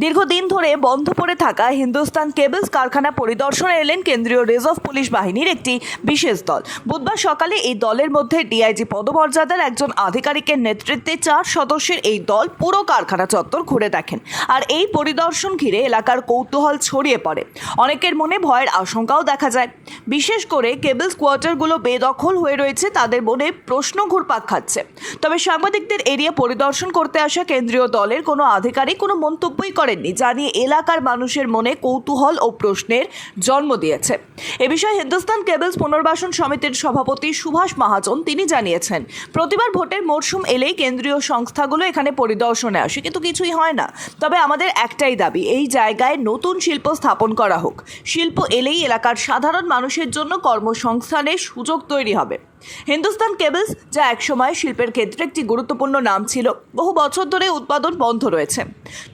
দীর্ঘদিন ধরে বন্ধ পড়ে থাকা হিন্দুস্তান কেবলস কারখানা পরিদর্শনে এলেন কেন্দ্রীয় রিজার্ভ পুলিশ বাহিনীর একটি বিশেষ দল। বুধবার সকালে এই দলের মধ্যে ডিআইজি পদমর্যাদার একজন আধিকারিকের নেতৃত্বে চার সদস্যের এই দল পুরো কারখানা চত্বর ঘুরে দেখেন আর এই পরিদর্শন ঘিরে এলাকার কৌতূহল ছড়িয়ে পড়ে। অনেকের মনে ভয়ের আশঙ্কাও দেখা যায়। বিশেষ করে কেবলস কোয়ার্টারগুলো বেদখল হয়ে রয়েছে, তাদের মনে প্রশ্ন ঘুরপাক খাচ্ছে। তবে সাংবাদিকদের এরিয়া পরিদর্শন করতে আসা কেন্দ্রীয় দলের কোনো আধিকারিক কোনো মন্তব্যই করেননি, যা নিয়ে এলাকার মানুষের মনে কৌতূহল ও প্রশ্নের জন্ম দিয়েছে। এ বিষয়ে হিন্দুস্তান কেবলস পুনর্বাসন সমিতির সভাপতি সুভাষ মহাজন তিনি জানিয়েছেন, প্রতিবার ভোটের মরশুম এলেই কেন্দ্রীয় সংস্থাগুলো এখানে পরিদর্শনে আসে, কিন্তু কিছুই হয় না। তবে আমাদের একটাই দাবি, এই জায়গায় নতুন শিল্প স্থাপন করা হোক। শিল্প এলেই এলাকার সাধারণ মানুষের জন্য কর্মসংস্থানের সুযোগ তৈরি হবে। হিন্দুস্তান কেবলস, যা একসময় শিল্পের ক্ষেত্রে একটি গুরুত্বপূর্ণ নাম ছিল, বহু বছর ধরে উৎপাদন বন্ধ রয়েছে।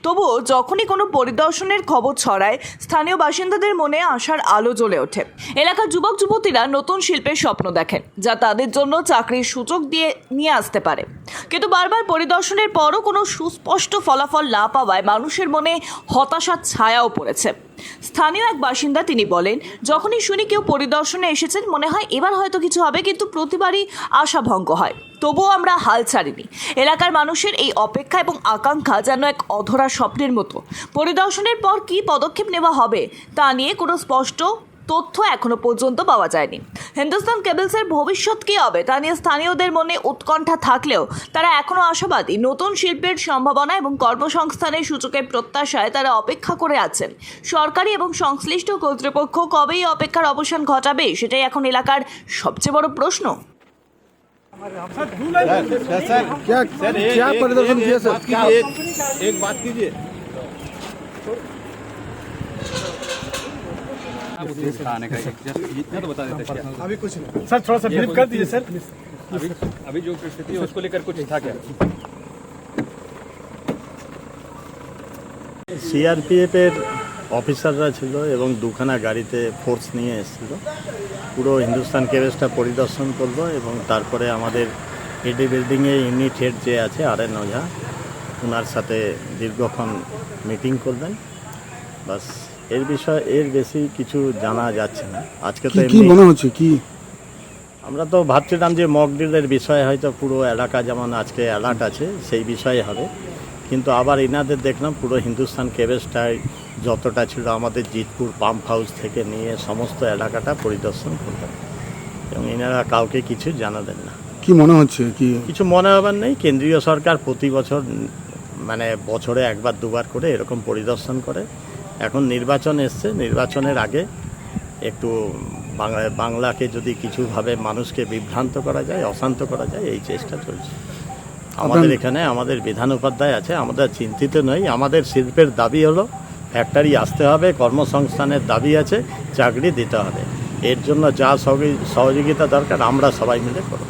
তবুও যখনই কোনো পরিদর্শনের খবর ছড়ায়, স্থানীয় বাসিন্দাদের মনে আশার আলো জ্বলে ওঠে। এলাকার যুবক, যুবতীরা নতুন শিল্পের স্বপ্ন দেখেন, যা তাদের জন্য চাকরির সুযোগ দিয়ে নিয়ে আসতে পারে। কিন্তু বারবার পরিদর্শনের পরও কোনো সুস্পষ্ট ফলাফল না পাওয়ায় মানুষের মনে হতাশার ছায়াও পড়েছে। স্থানীয় এক বাসিন্দা তিনি বলেন, যখনই শুনি কেউ পরিদর্শনে এসেছেন, মনে হয় এবার হয়তো কিছু হবে, কিন্তু প্রতিবারই আশা ভঙ্গ হয়। তবুও আমরা হাল ছাড়িনি। এলাকার মানুষের এই অপেক্ষা এবং আকাঙ্ক্ষা যেন এক অধরা স্বপ্নের মতো। পরিদর্শনের পর কি পদক্ষেপ নেওয়া হবে, তা নিয়ে কোনো স্পষ্ট তথ্য এখনো পর্যন্ত পাওয়া যায়নি হিন্দুস্তান কেবলসের ভবিষ্যৎ কী হবে তা নিয়ে স্থানীয়দের মনে উৎকণ্ঠা থাকলেও তারা এখনও আশাবাদী নতুন শিল্পের সম্ভাবনা এবং কর্মসংস্থানের সূচকের প্রত্যাশায় তারা অপেক্ষা করে আছেন সরকারি এবং সংশ্লিষ্ট কর্তৃপক্ষ কবেই অপেক্ষার অবসান ঘটাবে সেটাই এখন এলাকার সবচেয়ে বড় প্রশ্ন सर क्या सर एक- क्या एक- परिदर्शन एक- किया एक सर बात क्या कीजिए एक बात कीजिए अभी कुछ नहीं सर थोड़ा सा फ्लिप कर दीजिए सर अभी अभी जो स्थिति है उसको लेकर कुछ था क्या সিআরপিএফ এর অফিসাররা ছিল এবং দুখানা গাড়িতে ফোর্স নিয়ে এসেছিল পুরো হিন্দুস্তান কেবেসটা পরিদর্শন করলো এবং তারপরে আমাদের এডি বিল্ডিংয়ে ইউনিট হেড যে আছে আর এন ওঝা ওনার সাথে দীর্ঘক্ষণ মিটিং করবেন বাস এর বিষয়ে এর বেশি কিছু জানা যাচ্ছে না। আজকে তো কি মনে হচ্ছে কি? আমরা তো ভাবছিলাম যে মক ড্রিলের বিষয়ে হয়তো পুরো এলাকা যেমন আজকে অ্যালার্ট আছে সেই বিষয়ে হবে। কিন্তু আবার এনাদের দেখলাম পুরো হিন্দুস্তান কেবেসটাই যতটা ছিল আমাদের জিতপুর পাম্প হাউস থেকে নিয়ে সমস্ত এলাকাটা পরিদর্শন করবেন এবং এনারা কাউকে কিছু জানাবেন না। কি মনে হচ্ছে কি? কিছু মনে হবার নেই কেন্দ্রীয় সরকার প্রতি বছর মানে বছরে একবার দুবার করে এরকম পরিদর্শন করে। এখন নির্বাচন এসছে। নির্বাচনের আগে একটু বাংলা বাংলাকে যদি কিছুভাবে মানুষকে বিভ্রান্ত করা যায় অশান্ত করা যায় এই চেষ্টা চলছে। আমাদের এখানে আমাদের বিধান উপাধ্যায় আছে আমাদের চিন্তিত নই। আমাদের শিল্পের দাবি হলো ফ্যাক্টরি আসতে হবে কর্মসংস্থানের দাবি আছে চাকরি দিতে হবে। এর জন্য যা সহযোগিতা দরকার আমরা সবাই মিলে করব।